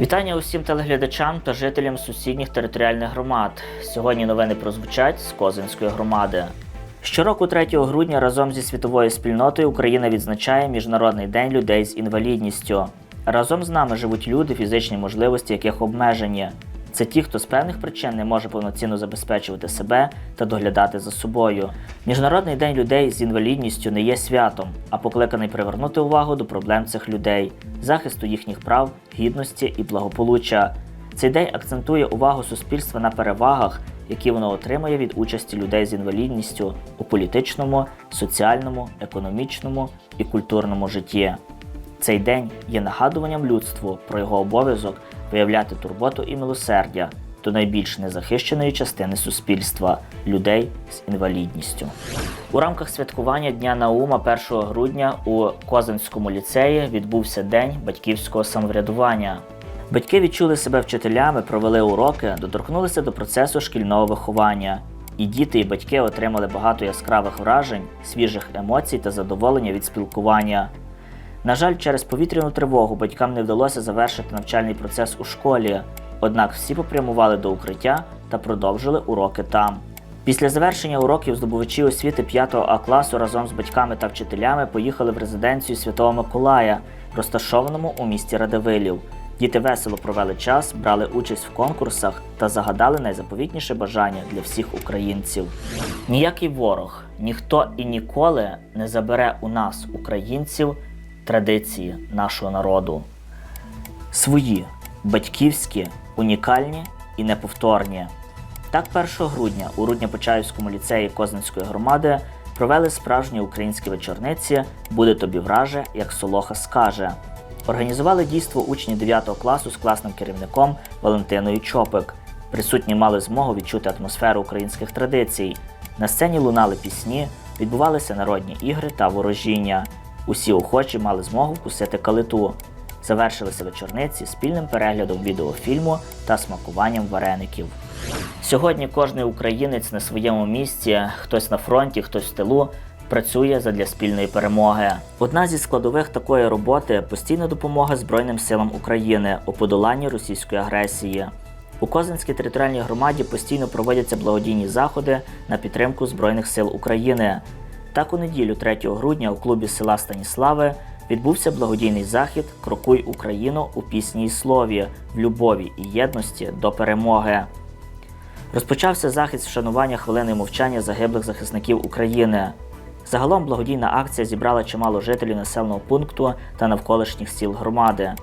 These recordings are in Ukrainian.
Вітання усім телеглядачам та жителям сусідніх територіальних громад. Сьогодні новини прозвучать з Козинської громади. Щороку 3 грудня разом зі світовою спільнотою Україна відзначає Міжнародний день людей з інвалідністю. Разом з нами живуть люди, фізичні можливості яких обмежені. Це ті, хто з певних причин не може повноцінно забезпечувати себе та доглядати за собою. Міжнародний день людей з інвалідністю не є святом, а покликаний привернути увагу до проблем цих людей, захисту їхніх прав, гідності і благополуччя. Цей день акцентує увагу суспільства на перевагах, які воно отримує від участі людей з інвалідністю у політичному, соціальному, економічному і культурному житті. Цей день є нагадуванням людству про його обов'язок виявляти турботу і милосердя до найбільш незахищеної частини суспільства людей з інвалідністю. У рамках святкування Дня Наума 1 грудня у Козинському ліцеї відбувся День батьківського самоврядування. Батьки відчули себе вчителями, провели уроки, доторкнулися до процесу шкільного виховання. І діти, і батьки отримали багато яскравих вражень, свіжих емоцій та задоволення від спілкування. На жаль, через повітряну тривогу батькам не вдалося завершити навчальний процес у школі, однак всі попрямували до укриття та продовжили уроки там. Після завершення уроків здобувачі освіти 5 А класу разом з батьками та вчителями поїхали в резиденцію Святого Миколая, розташованому у місті Радивилів. Діти весело провели час, брали участь в конкурсах та загадали найзаповітніше бажання для всіх українців. Ніякий ворог, ніхто і ніколи не забере у нас, українців, традиції нашого народу. Свої, батьківські, унікальні і неповторні. Так, 1 грудня у Рудня-Почаївському ліцеї Козинської громади провели справжні українські вечорниці Буде тобі враже, як Солоха скаже. Організували дійство учні 9 класу з класним керівником Валентиною Чопик. Присутні мали змогу відчути атмосферу українських традицій. На сцені лунали пісні, відбувалися народні ігри та ворожіння. Усі охочі мали змогу вкусити калиту. Завершилися вечорниці спільним переглядом відеофільму та смакуванням вареників. Сьогодні кожний українець на своєму місці, хтось на фронті, хтось в тилу, працює задля спільної перемоги. Одна зі складових такої роботи постійна допомога Збройним силам України у подоланні російської агресії. У Козинській територіальній громаді постійно проводяться благодійні заходи на підтримку Збройних сил України. Так у неділю 3 грудня у клубі села Станіслави відбувся благодійний захід Крокуй Україну у пісні і слові в любові і єдності до перемоги. Розпочався захід з вшанування хвилини мовчання загиблих захисників України. Загалом благодійна акція зібрала чимало жителів населеного пункту та навколишніх сіл громади.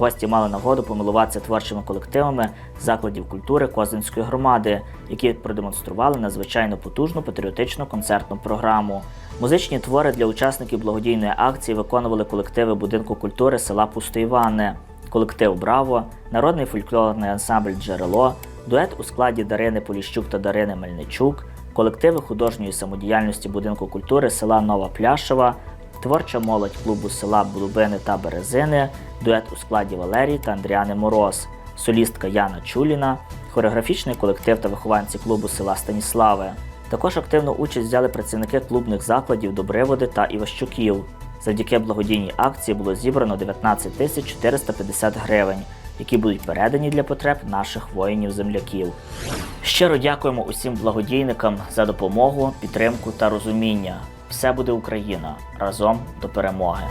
Гості мали нагоду помилуватися творчими колективами закладів культури Козинської громади, які продемонстрували надзвичайно потужну патріотичну концертну програму. Музичні твори для учасників благодійної акції виконували колективи будинку культури села Пустоїванне, колектив Браво, народний фольклорний ансамбль Джерело, дует у складі Дарини Поліщук та Дарини Мельничук, колективи художньої самодіяльності будинку культури села Нова Пляшева, творча молодь клубу села Блубини та Березини, дует у складі Валерії та Андріани Мороз, солістка Яна Чуліна, хореографічний колектив та вихованці клубу села Станіславе. Також активну участь взяли працівники клубних закладів Добриводи та Іващуків. Завдяки благодійній акції було зібрано 19 тисяч 450 гривень, які будуть передані для потреб наших воїнів-земляків. Щиро дякуємо усім благодійникам за допомогу, підтримку та розуміння. Все буде Україна разом до перемоги.